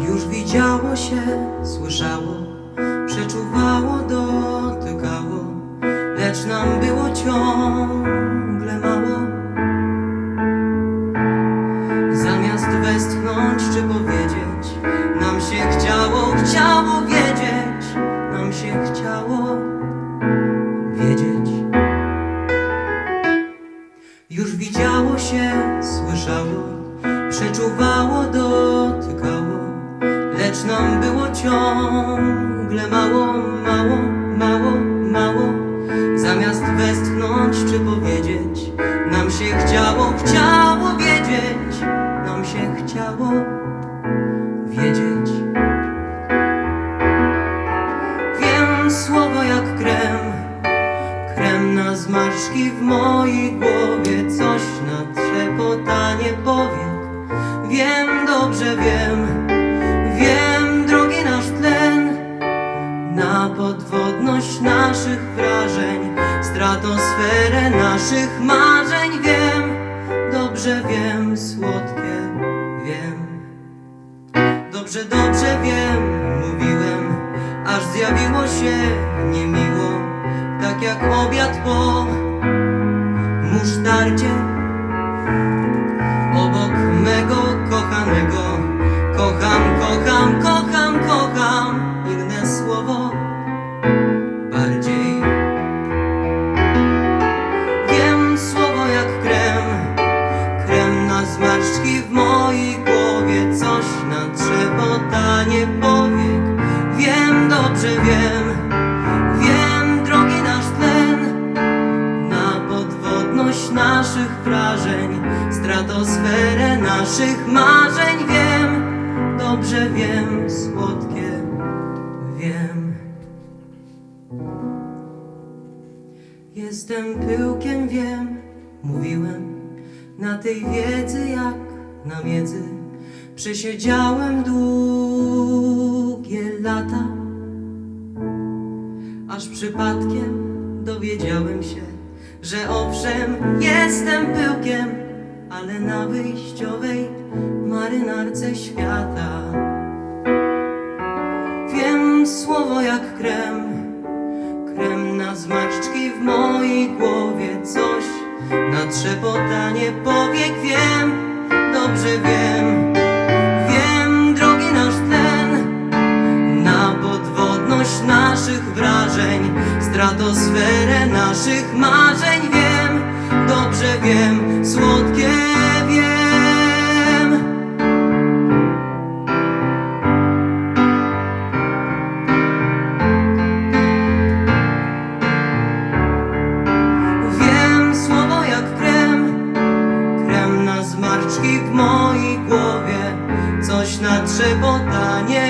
Już widziało się, słyszało, przeczuwało, dotykało, lecz nam było ciągle mało. Zamiast westchnąć czy powiedzieć, nam się chciało, chciało wiedzieć, nam się chciało wiedzieć. Już widziało się, słyszało, przeczuwało, dotykało, lecz nam było ciągle mało, czy powiedzieć, nam się chciało, chciało wiedzieć, nam się chciało wiedzieć. Wiem słowo jak krem, Krem na zmarszki w mojej głowie, coś na trzepotanie powiek. Wiem, dobrze wiem, wiem, drogi nasz tlen, na podwodność naszych wrażeń, stratosferę naszych marzeń. Wiem, dobrze wiem, słodkie wiem. Dobrze, dobrze wiem, mówiłem, aż zjawiło się niemiło, tak jak obiad po musztardzie. Obok mego kochanego, kocham, kocham, kocham, kocham, inne słowo stratosferę naszych marzeń. Wiem, dobrze wiem, słodkie wiem. Jestem pyłkiem, wiem, mówiłem na tej wiedzy jak na miedzy. Przesiedziałem długie lata, aż przypadkiem dowiedziałem się, że owszem, jestem pyłkiem, ale na wyjściowej marynarce świata. Wiem słowo jak krem, Krem na zmarszczki w mojej głowie Coś na trzepotanie powiek. Wiem, dobrze wiem. Wiem, drogi nasz tlen Na podwodność naszych wrażeń Stratosferę naszych marzeń zmarszczki w mojej głowie, coś na trzepotanie